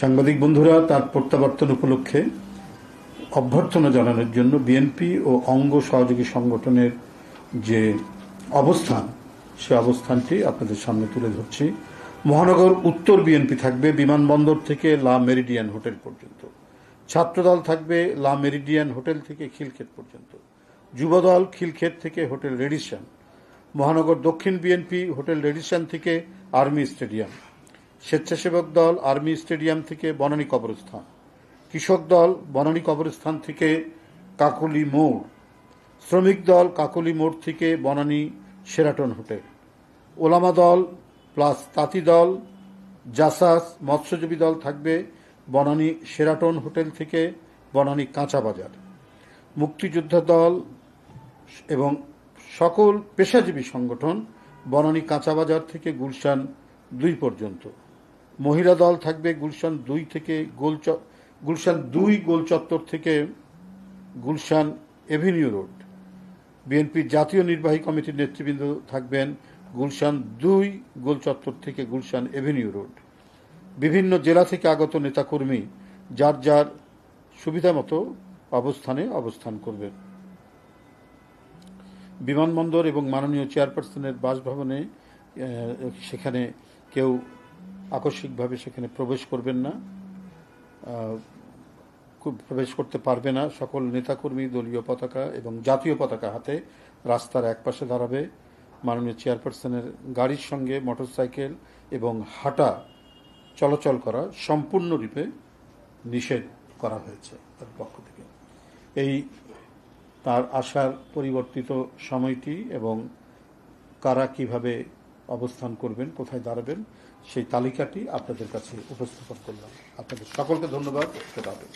সাংবাদিক বন্ধুরা, তার প্রত্যাবর্তন উপলক্ষে অভ্যর্থনা জানানোর জন্য বিএনপি ও অঙ্গ সহযোগী সংগঠনের যে অবস্থান, সে অবস্থানটি আপনাদের সামনে তুলে ধরছি। মহানগর উত্তর বিএনপি থাকবে, বিমানবন্দর থেকে লা মেরিডিয়ান হোটেল পর্যন্ত। ছাত্রদল থাকবে, লা মেরিডিয়ান হোটেল থেকে খিলক্ষেত পর্যন্ত। যুবদল খিলক্ষেত থেকে হোটেল রেডিশন। মহানগর দক্ষিণ বিএনপি হোটেল রেডিশন থেকে আর্মি স্টেডিয়াম। স্বেচ্ছাসেবক দল আর্মি স্টেডিয়াম থেকে বনানী কবরস্থান। কৃষক দল বনানী কবরস্থান থেকে কাকলি মোড়। শ্রমিক দল কাকলি মোড় থেকে বনানী সেরাটন হোটেল। ওলামা দল প্লাস তাঁতি দল, জাসাস মৎস্যজীবী দল থাকবে বনানী সেরাটন হোটেল থেকে বনানী কাঁচা বাজার। মুক্তিযোদ্ধা দল এবং সকল পেশাজীবী সংগঠন বনানী কাঁচা বাজার থেকে গুলশান দুই পর্যন্ত। মহিলা দল থাকবে গুলশান দুই থেকে গোল গুলশান দুই গোল চত্বর থেকে গুলশান এভিনিউ রোড। বিএনপির জাতীয় নির্বাহী কমিটির নেতৃবৃন্দ থাকবেন গুলশান দুই গোল চত্বর থেকে গুলশান এভিনিউ রোড। বিভিন্ন জেলা থেকে আগত নেতাকর্মী যার যার সুবিধা মতো অবস্থানে অবস্থান করবেন। বিমানবন্দর এবং মাননীয় চেয়ারপারসনের বাসভবনে সেখানে কেউ আকস্মিকভাবে সেখানে প্রবেশ করবেন না। খুব প্রবেশ করতে পারবে না। সকল নেতাকর্মী, দলীয় পতাকা এবং জাতীয় পতাকা হাতে রাস্তার একপাশে দাঁড়াবে। মাননীয় চেয়ারপারসনের গাড়ির সঙ্গে মোটরসাইকেল এবং হাঁটা চলাচল করা সম্পূর্ণরূপে নিষেধ করা হয়েছে তার পক্ষ থেকে। এই তার আসার পরিবর্তিত সময়টি এবং কারা কীভাবে অবস্থান করবেন কোথায় দাঁড়াবেন সেই তালিকাটি আপনাদের কাছে উপস্থাপন করলাম আপনাদের সকলকে ধন্যবাদ হাফেজ।